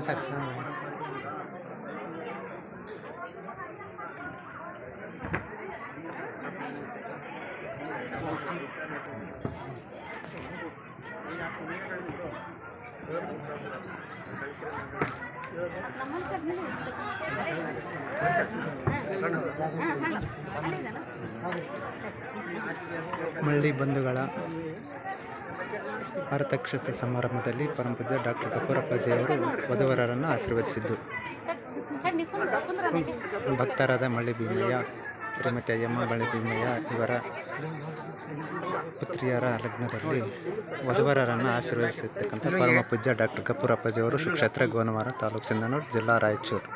ಸಾಕು ಸಾಕು ಮಳ್ಳಿ ಬಂಧುಗಳ ಅರತಕ್ಷತೆ ಸಮಾರಂಭದಲ್ಲಿ ಪರಮಪೂಜ್ಯ ಡಾಕ್ಟರ್ ಕಪೂರಪ್ಪಾಜಿಯವರು ವಧುವರರನ್ನು ಆಶೀರ್ವದಿಸಿದ್ದು. ಭಕ್ತರಾದ ಮಳ್ಳಿ ಭೀಮಯ್ಯ, ಶ್ರೀಮತಿ ಅಯ್ಯಮ್ಮ ಭೀಮಯ್ಯ ಇವರ ಪುತ್ರಿಯರ ಲಗ್ನದಲ್ಲಿ ವಧುವರರನ್ನು ಆಶೀರ್ವದಿಸಿರ್ತಕ್ಕಂಥ ಪರಮ ಪೂಜ್ಯ ಡಾಕ್ಟರ್ ಕಪೂರಪ್ಪಾಜಿಯವರು ಕ್ಷೇತ್ರ ಗೋನವಾರ ತಾಲೂಕು ಸಿಂಧನೂರು, ಜಿಲ್ಲಾ ರಾಯಚೂರು.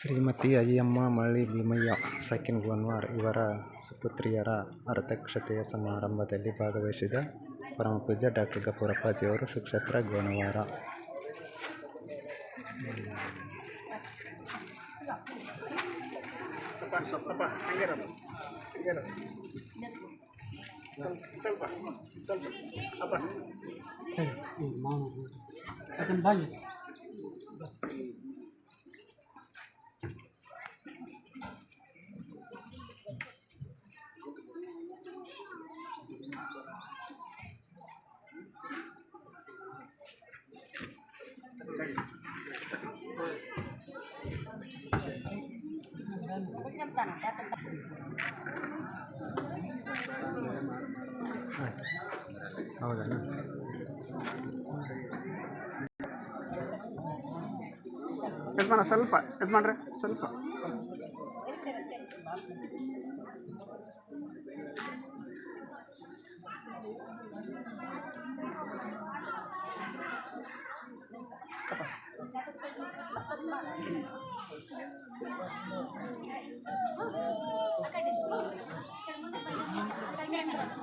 ಶ್ರೀಮತಿ ಅಯ್ಯಮ್ಮ ಮಳ್ಳಿ ಭೀಮಯ್ಯ ಸಕಿನ್ ಗುನ್ವಾರ್ ಇವರ ಸುಪುತ್ರಿಯರ ಅರ್ಧಕ್ಷತೆಯ ಸಮಾರಂಭದಲ್ಲಿ ಭಾಗವಹಿಸಿದ ಪರಮಪೂಜ್ಯ ಡಾಕ್ಟರ್ ಗಪೂರಪ್ಪಾಜಿಯವರು ಸುಕ್ಷೇತ್ರ Gano'n? Isang pa. Isang pa. Apa? Ay, mama. Sa tambayo. Tapos ng planta, ಹೌದಾ ಯಜಮಾನ ಸ್ವಲ್ಪ ಯಜಮಾನ್ರೆ ಸ್ವಲ್ಪ Thank.